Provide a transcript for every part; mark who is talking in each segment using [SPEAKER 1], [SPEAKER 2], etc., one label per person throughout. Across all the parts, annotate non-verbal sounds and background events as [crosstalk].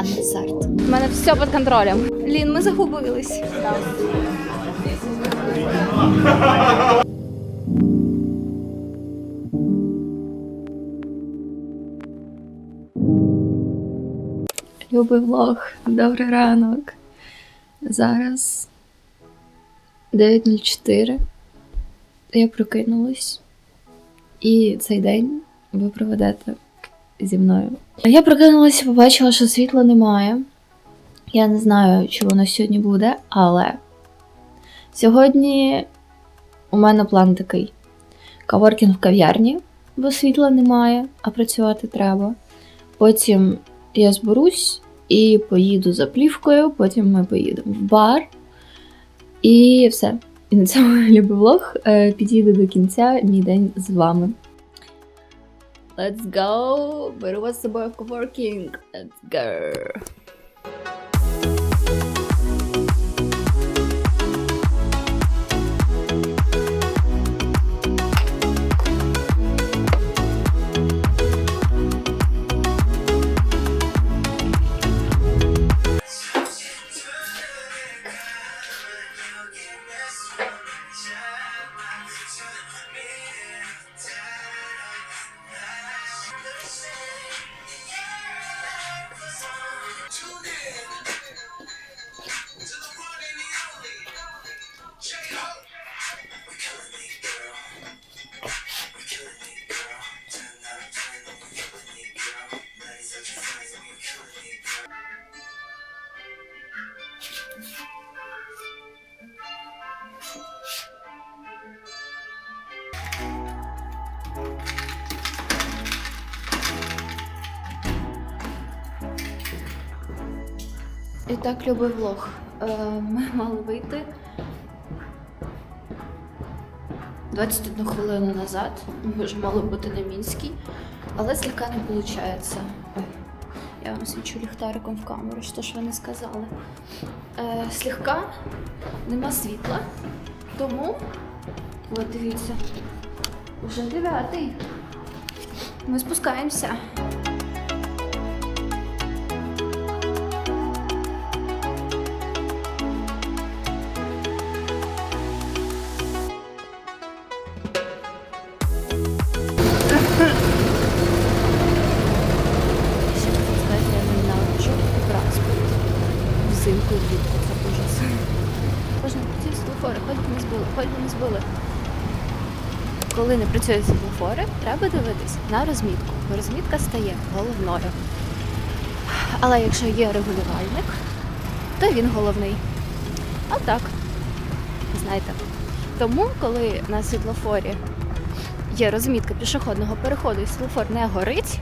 [SPEAKER 1] Ханна Сарт.
[SPEAKER 2] У мене все під контролем. Лін, ми загубились. Любий влог, добрий ранок. Зараз 9.04. Я прокинулась. І цей день ви проведете зі мною. Я прокинулася побачила, що світла немає. Я не знаю, чи воно сьогодні буде, але сьогодні у мене план такий: каворкінг в кав'ярні, бо світла немає, а працювати треба. Потім я зберусь і поїду за плівкою, потім ми поїдемо в бар. І все. І на цьому [laughs] любий влог е, підійде до кінця мій день з вами. Let's go! Беру вас з собою в коворкінг. Let's go! І так, любий влог. Ми [laughs] мали вийти 21 хвилину назад. Ми вже мали бути на Мінській, але зліка не виходить. Я вам свічу ліхтариком в камеру, що ж ви не сказали. Е, Слегка нема світла, тому, от дивіться, вже дев'ятий. Ми спускаємося. Влітку це ужас. Кожен ці світлофори, хоч би не збили, хоч би не збили. Коли не працюють світлофори, треба дивитись на розмітку. Розмітка стає головною. Але якщо є регулювальник, то він головний. А так, знаєте. Тому, коли на світлофорі є розмітка пішохідного переходу і світлофор не горить,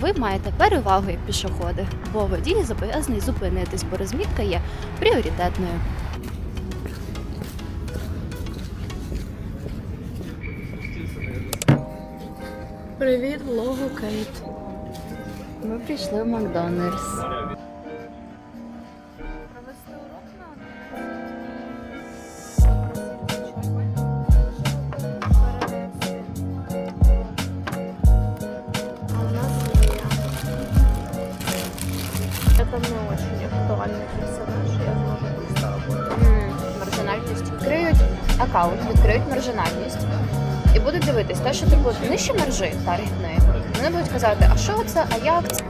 [SPEAKER 2] ви маєте перевагу як пішоходи, бо водій зобов'язаний зупинитись, бо розмітка є пріоритетною. Привіт, влогу Кейт. Ми прийшли в Макдональдс.
[SPEAKER 3] Очень персонаж, я зможу
[SPEAKER 2] Маржинальність. Відкриють аккаунт, відкриють маржинальність і будуть дивитись, те, що ти будеш нижче маржи таргетної, вони будуть казати, а що це, а як це?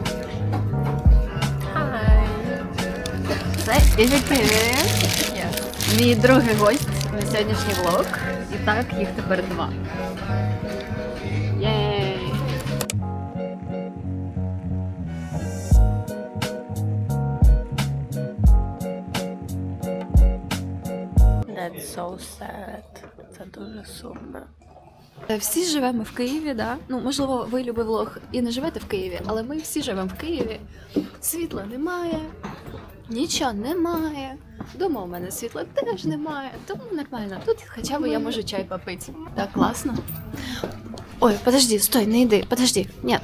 [SPEAKER 2] Це Ізіки. Мій другий гость на сьогоднішній влог. І так їх тепер два.
[SPEAKER 3] That's. Це дуже сумно.
[SPEAKER 2] Е, Всі живемо в Києві, да? Ну, можливо, ви любий влог і не живете в Києві, але ми всі живемо в Києві. Світла немає, нічого немає. Дома у мене світла теж немає, тому нормально. Тут хоча б я можу чай попити. Так, класно. Ой, подожди, стой, не йди, подожди. Ні,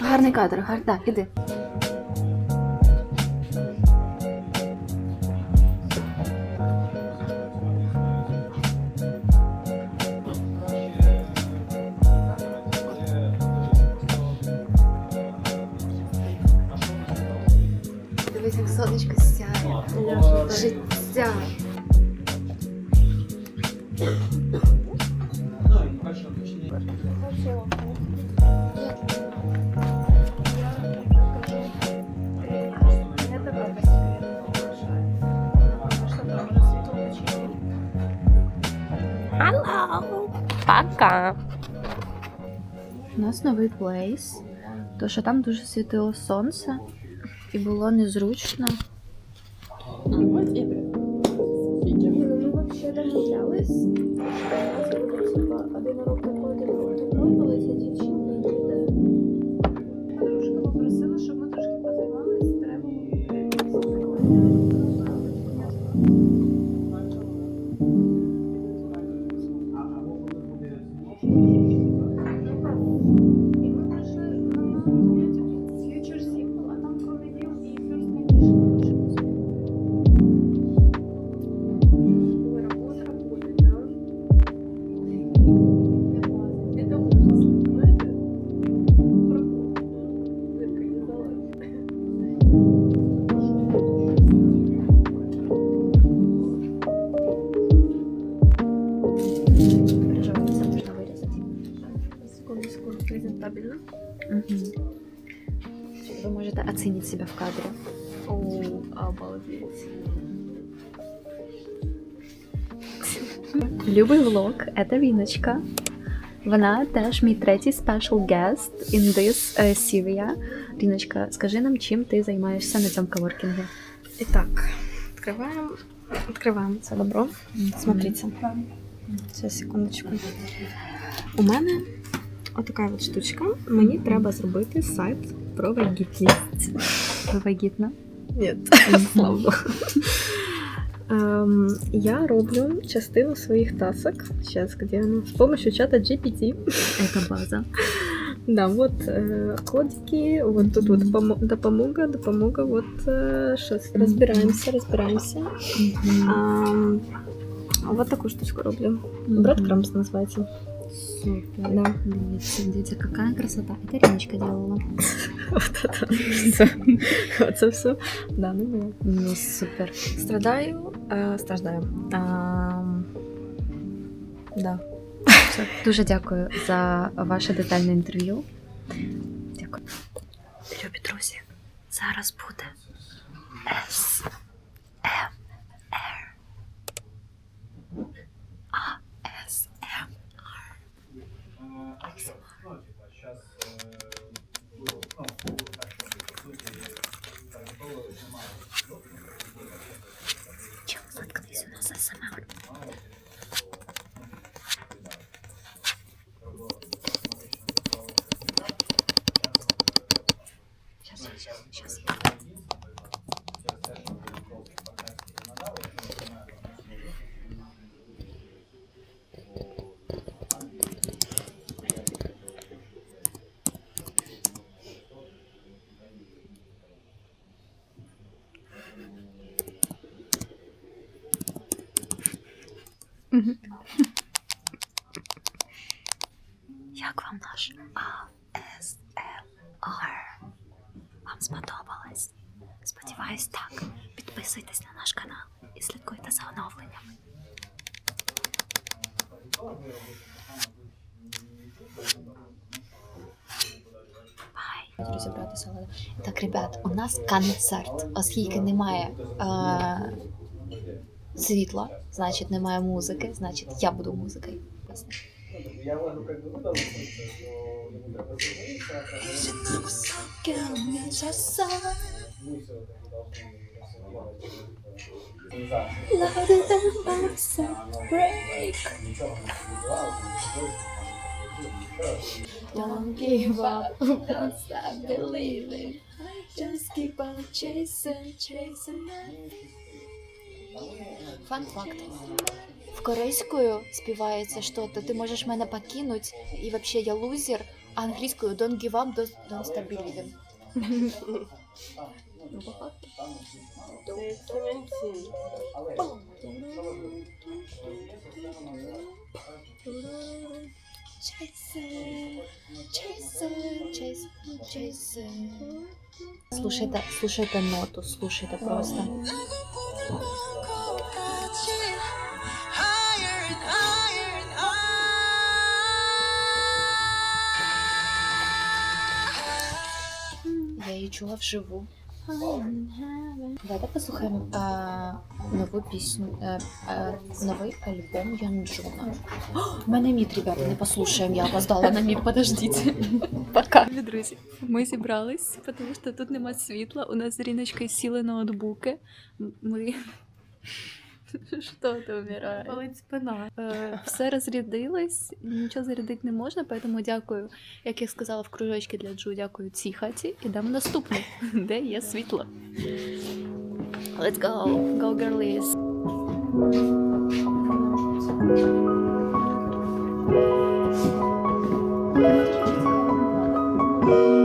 [SPEAKER 2] гарний кадр, гар... так, іди.
[SPEAKER 3] ця. Пока!
[SPEAKER 2] У нас новий плейс, тому що там дуже світило сонце і було незручно.
[SPEAKER 1] Домовлялись, що у нас буде типа один урок
[SPEAKER 3] секунду, презентабельно.
[SPEAKER 2] Угу. Ви можете оцінити себе в кадрі.
[SPEAKER 3] О, обалдеть.
[SPEAKER 2] Любий влог це Віночка. Вона теж мій третій special guest in this uh, series. Ріночка, скажи нам, чим ти займаєшся на цьому коворкінгу?
[SPEAKER 3] Итак, открываем, открываем це добро. Смотрите. Сейчас, секундочку. У мене отака от штучка. Мені треба зробити сайт про вагітність.
[SPEAKER 2] Ви вагітна?
[SPEAKER 3] Ні, [laughs] слава Богу. Ем, я роблю частину своїх тасок. Сейчас, где оно? С помощью чата GPT.
[SPEAKER 2] Це база. [laughs]
[SPEAKER 3] Да, вот э, кодики, вот тут вот помо- допомога, допомога, вот сейчас разбираемся, разбираемся. Ам, вот таку штучку роблю. Breadcrumbs називається.
[SPEAKER 2] Супер.
[SPEAKER 3] Да.
[SPEAKER 2] Дивіться, дивіться, яка красота. Це Ріночка делала.
[SPEAKER 3] Вот это все. Оце все. Да, ну було.
[SPEAKER 2] Ну, супер.
[SPEAKER 3] Страдаю, е, страждаю. Ам, да.
[SPEAKER 2] Все. Дуже дякую за ваше детальне інтерв'ю. Дякую. Любі друзі, зараз буде С. Як вам наш ASMR? Вам сподобалось? Сподіваюсь, так. Підписуйтесь на наш канал і слідкуйте за оновленнями. Бай. Розібратися, але... Так, ребят, у нас концерт, оскільки немає е- світла, значить немає музики, значить я буду музикою.
[SPEAKER 4] Я могу как бы выдал, что ему треба остановиться, мы все это не должны Ничего не забывал,
[SPEAKER 2] Don't give up, don't stop believing. Just keep on chasing, chasing. Фан факт. В корейською співається що то ти можеш мене покинуть, і вообще я лузер, а англійською don't give up, don't, stop believing. Слушайте, слушайте ноту, слушайте просто. Чула вживу. Давайте послухаємо а, нову пісню, а, а, новий альбом Ян Джона. У мене міт, ребята, не послухаємо, я опоздала на міт, подождіть. [laughs] Пока. Друзі, ми зібрались, тому що тут нема світла, у нас з Ріночкою сіли ноутбуки. Ми... [laughs] Що ти вмирає?
[SPEAKER 1] Болить спина.
[SPEAKER 2] Е, [laughs] Все розрядилось, нічого зарядити не можна, тому дякую, як я сказала в кружочки для Джу, дякую цій хаті. Ідемо наступну, [laughs] де є світло. Let's go, go girlies. Я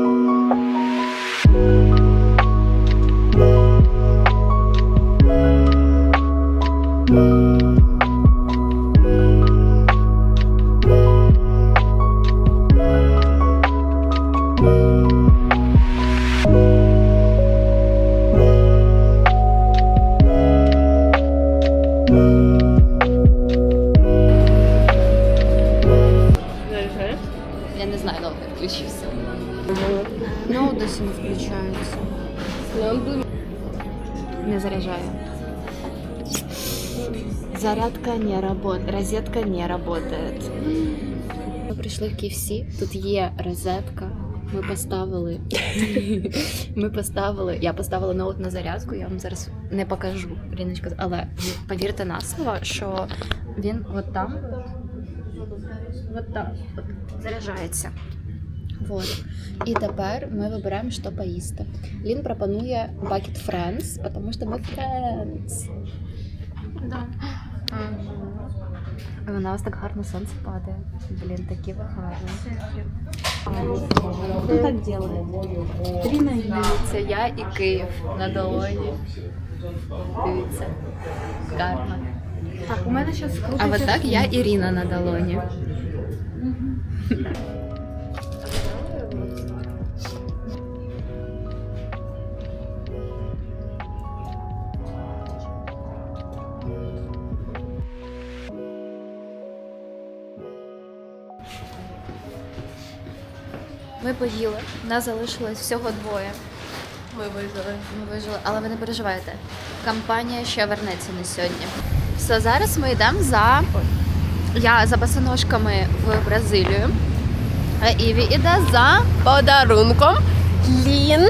[SPEAKER 2] Досі не включається. Не заряджає. Зарядка не работает, розетка не работает. Ми прийшли в KFC, тут є розетка. Ми поставили. [laughs] Ми поставили. Я поставила ноут на зарядку, я вам зараз не покажу, Ріночка, але повірте на слово, що він от там. От так от заряджається. Вот. І тепер ми вибираємо, що поїсти. Лін пропонує Bucket Friends, тому що ми friends.
[SPEAKER 1] Да.
[SPEAKER 2] У нас так гарно сонце падає. Блін, такі ви гарні.
[SPEAKER 3] Кто так делает?
[SPEAKER 2] Дивіться, я і Київ на долоні. Дивіться. Гарно.
[SPEAKER 1] Так, у мене зараз
[SPEAKER 2] А от так я Ірина на долоні. Ми поїли, нас залишилось всього двоє.
[SPEAKER 1] Ми вижили.
[SPEAKER 2] Ми вижили, але ви не переживайте. Компанія ще вернеться на сьогодні. Все, зараз ми йдемо за. Я за босоножками в Бразилію. А Іві іде за подарунком. Лін.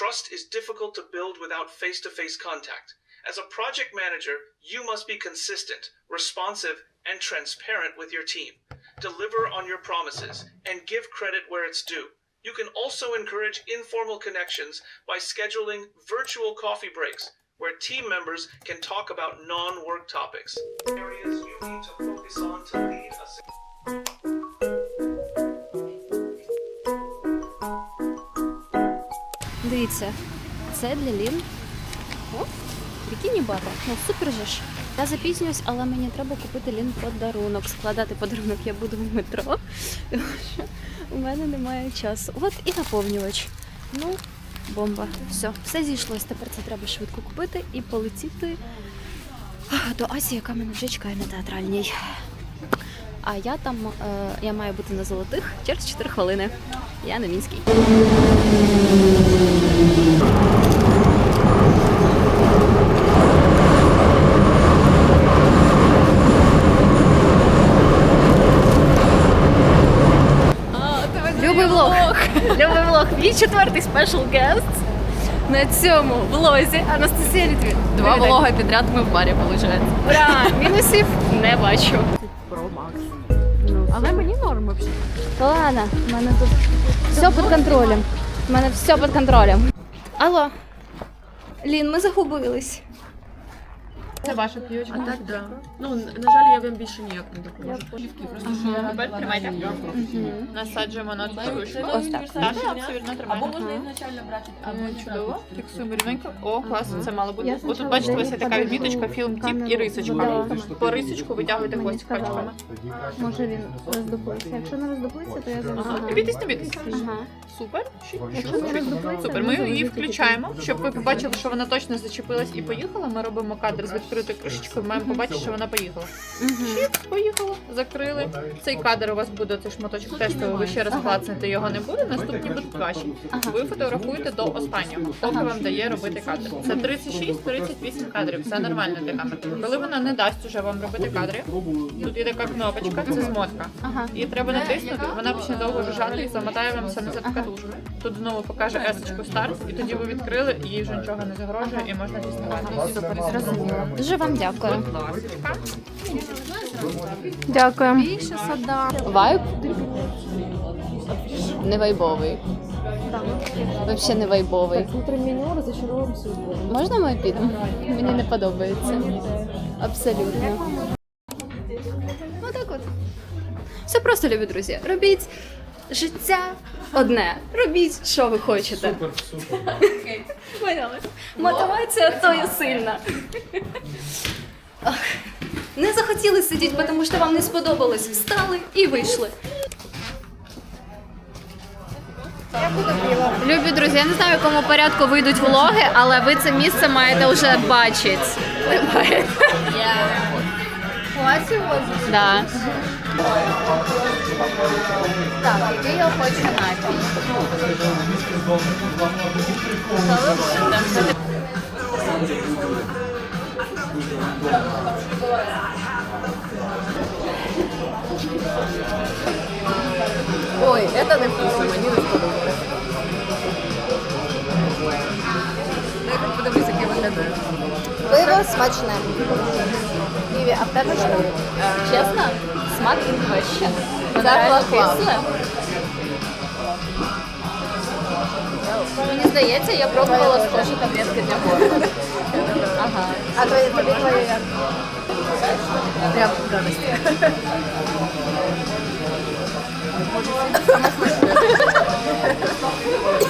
[SPEAKER 5] Trust is difficult to build without face to face contact. As a project manager, you must be consistent, responsive, and transparent with your team. Deliver on your promises and give credit where it's due. You can also encourage informal connections by scheduling virtual coffee breaks where team members can talk about non work topics. Areas
[SPEAKER 2] Дивіться, це для Лін. О, бікіні баба. Ну супер же ж. Я запізнююсь, але мені треба купити Лін подарунок. Складати подарунок я буду в метро, тому що у мене немає часу. От і наповнювач. Ну, бомба. Все, все зійшлось. Тепер це треба швидко купити і полетіти до Асі, яка мене вже чекає на театральній. А я там е, я маю бути на золотих через 4 хвилини. Я на мінській. Любий влог. Любий влог. Мій четвертий спешл гест на цьому влозі. Анастасія Літвін.
[SPEAKER 6] Два влога підряд ми в барі, виходить.
[SPEAKER 2] Ура! Мінусів не бачу.
[SPEAKER 7] Але мені норм взагалі.
[SPEAKER 8] Ладно, в мене тут все під контролем. У мене все під контролем. Алло. Лін, ми загубились.
[SPEAKER 6] Це ваша п'ючка? А так, да. Ну, на жаль, я вам більше ніяк не допоможу. Просто що тримайте. Насаджуємо на цю штучку.
[SPEAKER 8] Ось так.
[SPEAKER 6] Абсолютно. Або можна ізначально брати. Чудово. Фіксуємо рівненько. О, клас, це мало бути. Отут бачите, ось є така відміточка, фільм тіп і рисочка. По рисочку витягуйте хвостик пальчиками.
[SPEAKER 7] Може він роздуплиться. Якщо не роздуплиться, то я зараз.
[SPEAKER 6] Не бійтесь, не бійтесь. Супер.
[SPEAKER 7] Якщо не роздуплиться,
[SPEAKER 6] Супер. Ми її включаємо, щоб ви побачили, що вона точно зачепилась і поїхала. Ми робимо кадр з відкритою кришечкою. Маємо побачити, що вона поїхала. Чіп, поїхала, закрили. Цей кадр у вас буде цей шматочок тестовий. Ви ще раз клацнете його не буде. Наступні будуть ваші. Ви фотографуєте до останнього, поки вам дає робити кадр. Це 36-38 кадрів. Все нормально для камери. Коли вона не дасть уже вам робити кадри, тут є така кнопочка, це змотка. І треба натиснути, вона почне довго жужжати і замотає вам все назад в катушку. Тут знову покаже есочку старт, і тоді ви відкрили, і їй вже нічого не загрожує, і можна діставати.
[SPEAKER 8] Зрозуміло. Дуже вам дякую.
[SPEAKER 7] Дякую.
[SPEAKER 9] Більше сада.
[SPEAKER 8] Вайб? Не вайбовий. Взагалі не вайбовий.
[SPEAKER 7] Внутрі меню розочаровуємо судьбу.
[SPEAKER 8] Можна ми підемо? Мені не подобається. Абсолютно. Отак от. Все просто, любі друзі. Робіть життя одне. Робіть, що ви хочете. Супер, супер. [laughs] Поняли? Мотивація то є сильна. Ах, Не захотіли сидіти, тому що вам не сподобалось. Встали і вийшли. Любі друзі, я не знаю, в якому порядку вийдуть влоги, але ви це місце маєте вже бачити. Ви маєте. Да. Так, який я хочу напій.
[SPEAKER 7] Ой, це не вкусно, мені не сподобалось. Ну, я подивлюсь, як я виглядаю.
[SPEAKER 8] Пиво смачне. Віві, а в тебе що? Чесно? Смак in question. Це кисле. Мені здається, я пробувала схожі таблетки для городу. Ага. А тобі твої як?
[SPEAKER 7] Прям радості. [laughs]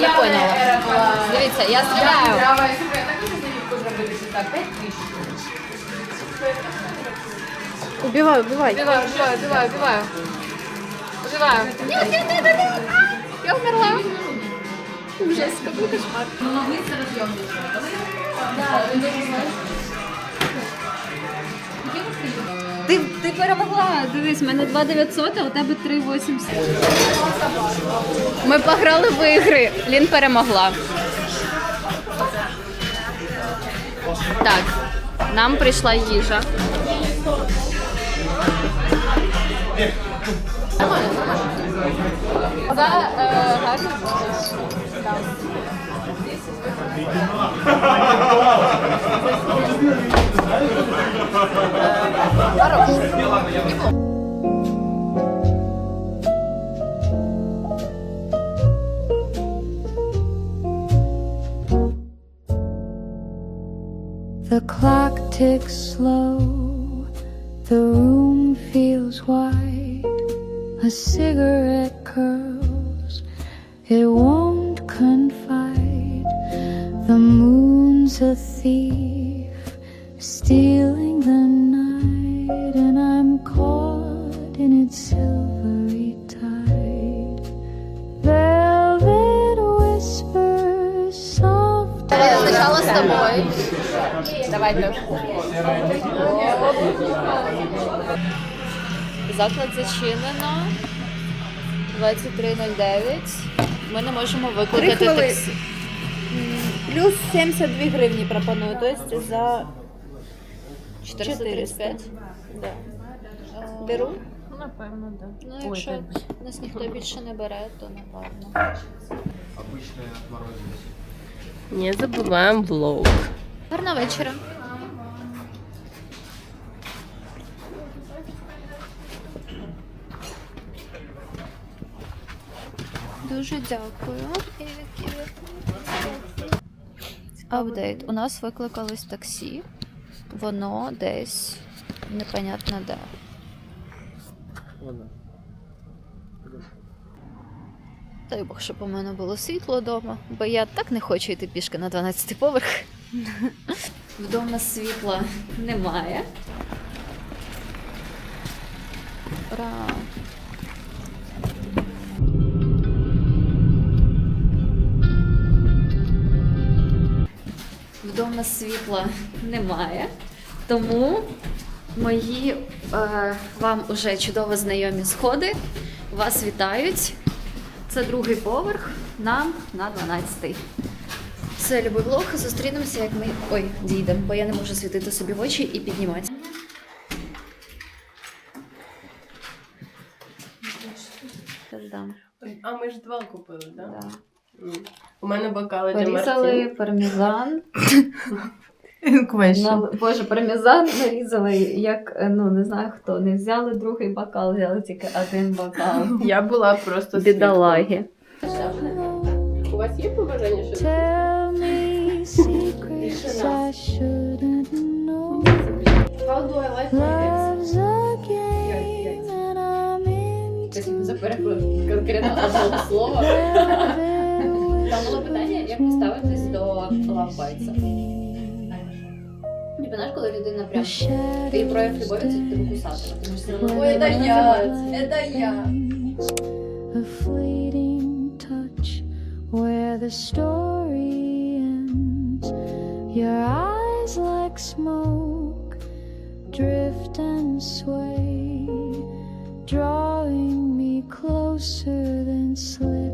[SPEAKER 8] я поняла. Дивіться, я стріляю.
[SPEAKER 7] Убивай, убивай.
[SPEAKER 8] Убиваю, убиваю, убиваю, убиваю. Убиваю. Нет, нет, нет, нет, нет. Я умерла. Ужас, какой кошмар. Ти, ти перемогла. Дивись, в мене 2900, а у тебе 3800. Ми пограли в ігри. Лін перемогла. Так, нам прийшла їжа. За е, гарно.
[SPEAKER 10] The clock ticks slow, the room feels white. A cigarette curls, it won't confide. The moon's a thief, stealing the night, and I'm caught in its silvery tide. Velvet whispers soft.
[SPEAKER 8] Давай спочатку з тобою. Давайте.
[SPEAKER 2] заклад зачинено. 23.09. Ми не можемо викликати таксі. Плюс 72 гривні пропоную, тобто за 435. Да. Беру?
[SPEAKER 6] Напевно, так.
[SPEAKER 2] Ну, якщо нас ніхто [laughs] більше не бере, то напевно.
[SPEAKER 4] Обычная отморозилась.
[SPEAKER 11] Не забываем влог.
[SPEAKER 2] Гарного вечора. Дуже дякую. Апдейт. У нас викликалось таксі. Воно десь непонятно де. Дай Бог, щоб у мене було світло вдома, бо я так не хочу йти пішки на 12 поверх. [laughs] Вдома світла немає. Ура! Вдома світла немає, тому мої е, вам уже чудово знайомі сходи вас вітають. Це другий поверх, нам на 12-й. Це любий влог. Зустрінемося, як ми. Ой, дійдемо, бо я не можу світити собі в очі і піднімати.
[SPEAKER 11] А ми ж два купили, так?
[SPEAKER 2] Да.
[SPEAKER 11] У мене бокали для
[SPEAKER 2] Порізали пармезан. На, боже, пармезан нарізали, як ну не знаю хто. Не взяли другий бокал, взяли тільки один бокал.
[SPEAKER 11] Я була просто
[SPEAKER 2] Бідолаги.
[SPEAKER 11] У вас є побажання, що
[SPEAKER 10] into
[SPEAKER 2] конкретно одного слова.
[SPEAKER 10] it.
[SPEAKER 2] Там було питання, як поставитись до лавбайця. Типу, знаєш, коли людина прям і прояв любові, це типу кусати. Тому що це
[SPEAKER 10] Ой,
[SPEAKER 2] це я.
[SPEAKER 1] Это я.
[SPEAKER 10] A fleeting touch where the story ends. Your eyes like smoke drift and sway, drawing me closer than slip